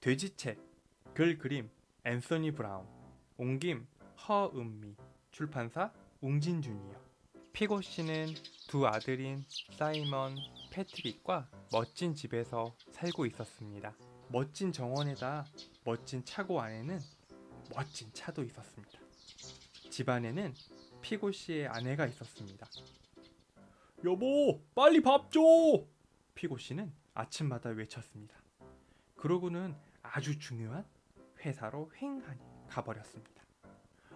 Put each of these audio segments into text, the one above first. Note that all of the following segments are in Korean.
돼지책 글 그림 앤서니 브라운 옮김 허은미 출판사 웅진주니어 피고 씨는 두 아들인 사이먼 패트릭과 멋진 집에서 살고 있었습니다. 멋진 정원에다 멋진 차고 안에는 멋진 차도 있었습니다. 집안에는 피고 씨의 아내가 있었습니다. 여보, 빨리 밥 줘! 피고 씨는 아침마다 외쳤습니다. 그러고는 아주 중요한 회사로 횡하니 가버렸습니다.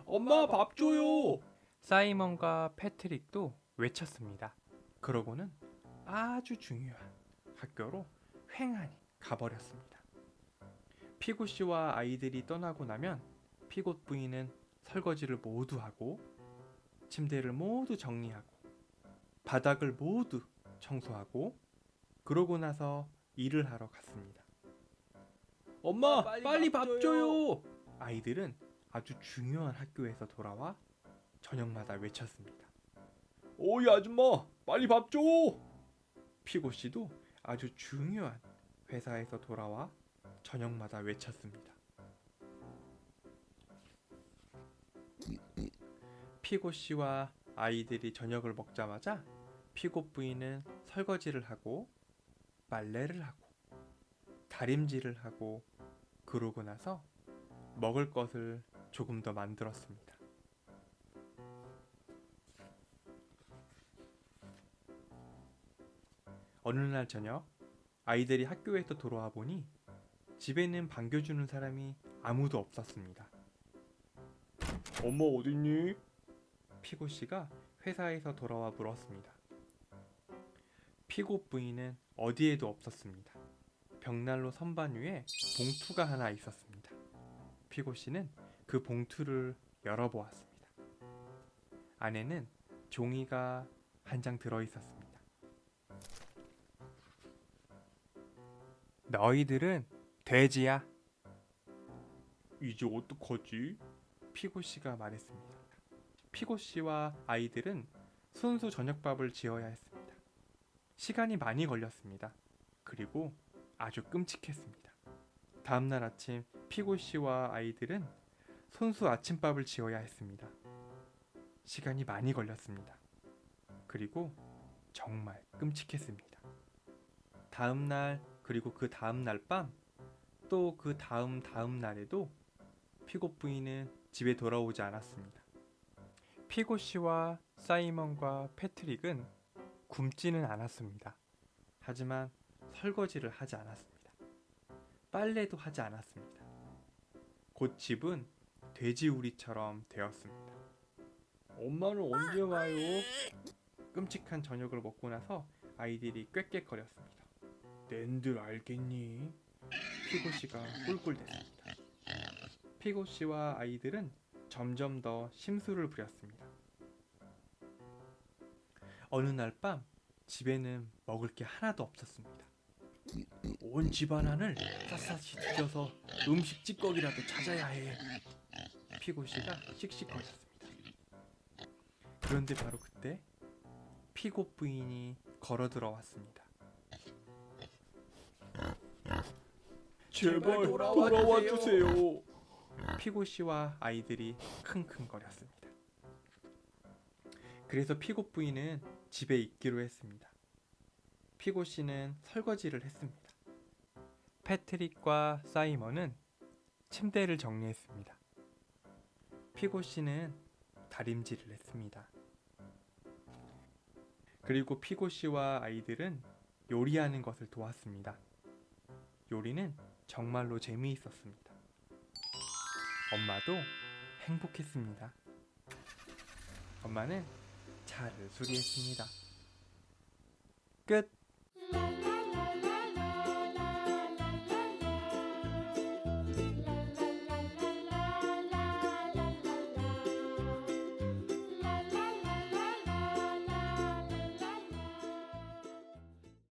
엄마 밥 줘요! 사이먼과 패트릭도 외쳤습니다. 그러고는 아주 중요한 학교로 횡하니 가버렸습니다. 피고 씨와 아이들이 떠나고 나면 피고 부인은 설거지를 모두 하고 침대를 모두 정리하고 바닥을 모두 청소하고 그러고 나서 일을 하러 갔습니다. 엄마, 빨리 빨리 밥. 줘요. 아이들은 아주 중요한 학교에서 돌아와 저녁마다 외쳤습니다. 오이 아줌마, 빨리 밥 줘. 피고 씨도 아주 중요한 회사에서 돌아와 저녁마다 외쳤습니다. 피고 씨와 아이들이 저녁을 먹자마자 피고 부인은 설거지를 하고 빨래를 하고 다림질을 하고 그러고 나서 먹을 것을 조금 더 만들었습니다. 어느 날 저녁 아이들이 학교에서 돌아와 보니 집에는 반겨주는 사람이 아무도 없었습니다. 엄마 어딨니? 피고 씨가 회사에서 돌아와 물었습니다. 피고 부인은 어디에도 없었습니다. 벽난로 선반 위에 봉투가 하나 있었습니다. 피고 씨는 그 봉투를 열어보았습니다. 안에는 종이가 한 장 들어 있었습니다. 너희들은 돼지야. 이제 어떡하지? 피고 씨가 말했습니다. 피고 씨와 아이들은 순수 저녁밥을 지어야 했습니다. 시간이 많이 걸렸습니다. 그리고 아주 끔찍했습니다. 다음 날 아침 피고 씨와 아이들은 손수 아침밥을 지어야 했습니다. 시간이 많이 걸렸습니다. 그리고 정말 끔찍했습니다. 다음 날 그리고 그 다음 날 밤 또 그 다음 다음 날에도 피고 부인은 집에 돌아오지 않았습니다. 피고 씨와 사이먼과 패트릭은 굶지는 않았습니다. 하지만 설거지를 하지 않았습니다. 빨래도 하지 않았습니다. 곧 집은 돼지우리처럼 되었습니다. 엄마는 언제 와요? 끔찍한 저녁을 먹고 나서 아이들이 꾀꾀거렸습니다. 낸들 알겠니? 피고 씨가 꿀꿀댔습니다. 피고 씨와 아이들은 점점 더 심술을 부렸습니다. 어느 날 밤 집에는 먹을 게 하나도 없었습니다. 온 집안안을 샅샅이 뒤져서 음식 찌꺼기라도 찾아야 해. 피고 씨가 씩씩거렸습니다. 그런데 바로 그때 피고 부인이 걸어 들어왔습니다. 제발 돌아와 주세요. 피고 씨와 아이들이 킁킁거렸습니다. 그래서 피고 부인은 집에 있기로 했습니다. 피고 씨는 설거지를 했습니다. 패트릭과 사이먼은 침대를 정리했습니다. 피고 씨는 다림질을 했습니다. 그리고 피고 씨와 아이들은 요리하는 것을 도왔습니다. 요리는 정말로 재미있었습니다. 엄마도 행복했습니다. 엄마는 차를 수리했습니다. 끝.